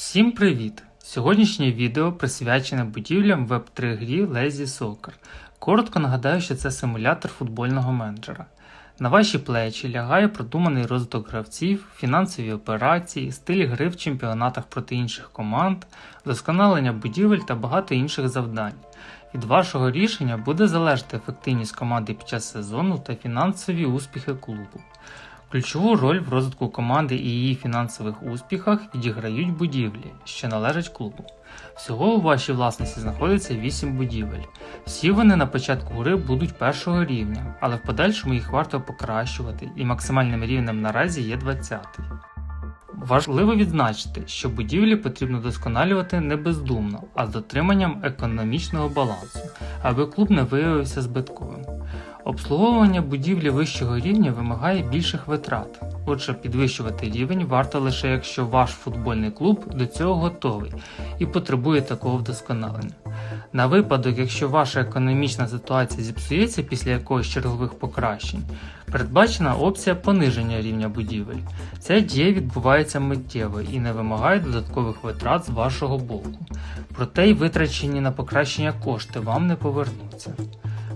Всім привіт! Сьогоднішнє відео присвячене будівлям Web3 грі Lazy Soccer. Коротко нагадаю, що це симулятор футбольного менеджера. На ваші плечі лягає продуманий розвиток гравців, фінансові операції, стиль гри в чемпіонатах проти інших команд, вдосконалення будівель та багато інших завдань. Від вашого рішення буде залежати ефективність команди під час сезону та фінансові успіхи клубу. Ключову роль в розвитку команди і її фінансових успіхах відіграють будівлі, що належать клубу. Всього у вашій власності знаходиться 8 будівель. Всі вони на початку гри будуть першого рівня, але в подальшому їх варто покращувати, і максимальним рівнем наразі є 20. Важливо відзначити, що будівлі потрібно досконалювати не бездумно, а з дотриманням економічного балансу, аби клуб не виявився збитковим. Обслуговування будівлі вищого рівня вимагає більших витрат. Отже, підвищувати рівень варто лише якщо ваш футбольний клуб до цього готовий і потребує такого вдосконалення. На випадок, якщо ваша економічна ситуація зіпсується після якогось чергових покращень, передбачена опція пониження рівня будівель. Ця дія відбувається миттєво і не вимагає додаткових витрат з вашого боку. Проте й витрачені на покращення кошти вам не повернуться.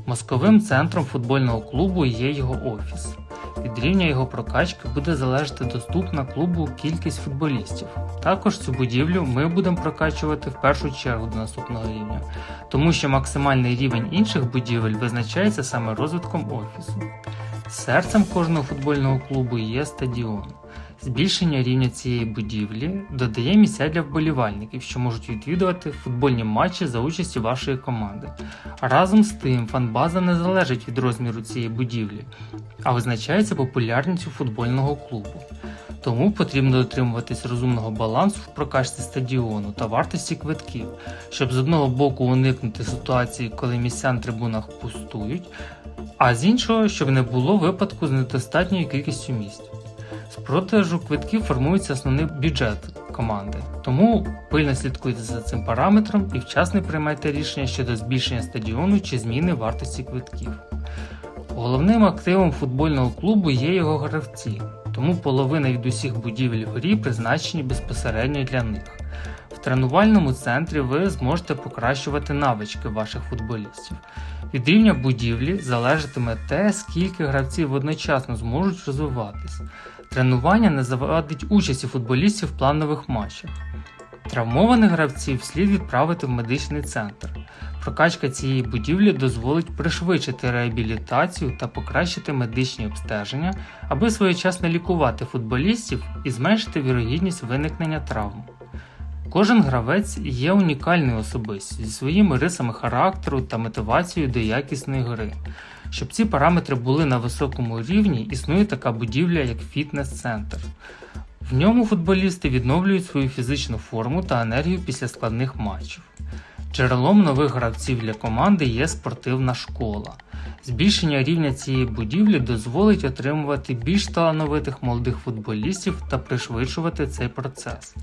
Мозковим центром футбольного клубу є його офіс. Від рівня його прокачки буде залежати доступна клубу кількість футболістів. Також цю будівлю ми будемо прокачувати в першу чергу до наступного рівня, тому що максимальний рівень інших будівель визначається саме розвитком офісу. Серцем кожного футбольного клубу є стадіон. Збільшення рівня цієї будівлі додає місця для вболівальників, що можуть відвідувати футбольні матчі за участі вашої команди. Разом з тим, фанбаза не залежить від розміру цієї будівлі, а визначається популярністю футбольного клубу. Тому потрібно дотримуватись розумного балансу в прокачці стадіону та вартості квитків, щоб з одного боку уникнути ситуації, коли місця на трибунах пустують, а з іншого, щоб не було випадку з недостатньою кількістю місць. З продажу квитків формується основний бюджет команди, тому пильно слідкуйте за цим параметром і вчасно приймайте рішення щодо збільшення стадіону чи зміни вартості квитків. Головним активом футбольного клубу є його гравці, тому половина від усіх будівель в грі призначені безпосередньо для них. Тренувальному центрі ви зможете покращувати навички ваших футболістів. Від рівня будівлі залежатиме те, скільки гравців одночасно зможуть розвиватись. Тренування не завадить участі футболістів в планових матчах. Травмованих гравців слід відправити в медичний центр. Прокачка цієї будівлі дозволить пришвидшити реабілітацію та покращити медичні обстеження, аби своєчасно лікувати футболістів і зменшити вірогідність виникнення травм. Кожен гравець є унікальною особистістю зі своїми рисами характеру та мотивацією до якісної гри. Щоб ці параметри були на високому рівні, існує така будівля, як фітнес-центр. В ньому футболісти відновлюють свою фізичну форму та енергію після складних матчів. Джерелом нових гравців для команди є спортивна школа. Збільшення рівня цієї будівлі дозволить отримувати більш талановитих молодих футболістів та пришвидшувати цей процес.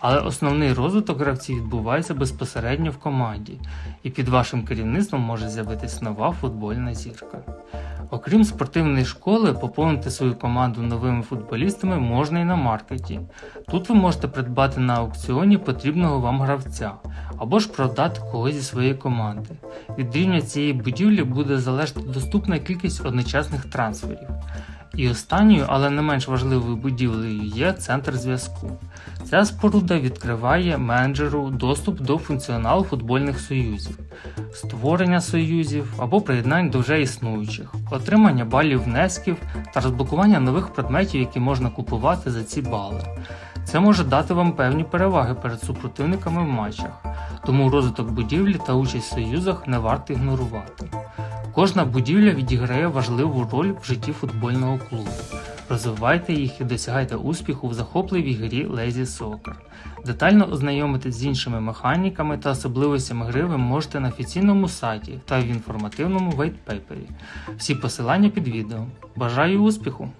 Але основний розвиток гравців відбувається безпосередньо в команді, і під вашим керівництвом може з'явитися нова футбольна зірка. Окрім спортивної школи, поповнити свою команду новими футболістами можна і на маркеті. Тут ви можете придбати на аукціоні потрібного вам гравця або ж продати когось зі своєї команди. Від рівня цієї будівлі буде залежати доступна кількість одночасних трансферів. І останньою, але не менш важливою будівлею є центр зв'язку. Ця споруда відкриває менеджеру доступ до функціоналу футбольних союзів, створення союзів або приєднань до вже існуючих, отримання балів внесків та розблокування нових предметів, які можна купувати за ці бали. Це може дати вам певні переваги перед супротивниками в матчах, тому розвиток будівлі та участь в союзах не варто ігнорувати. Кожна будівля відіграє важливу роль в житті футбольного клубу. Розвивайте їх і досягайте успіху в захопливій грі Lazy Soccer. Детально ознайомитись з іншими механіками та особливостями гри ви можете на офіційному сайті та в інформативному вайтпейпері. Всі посилання під відео. Бажаю успіху!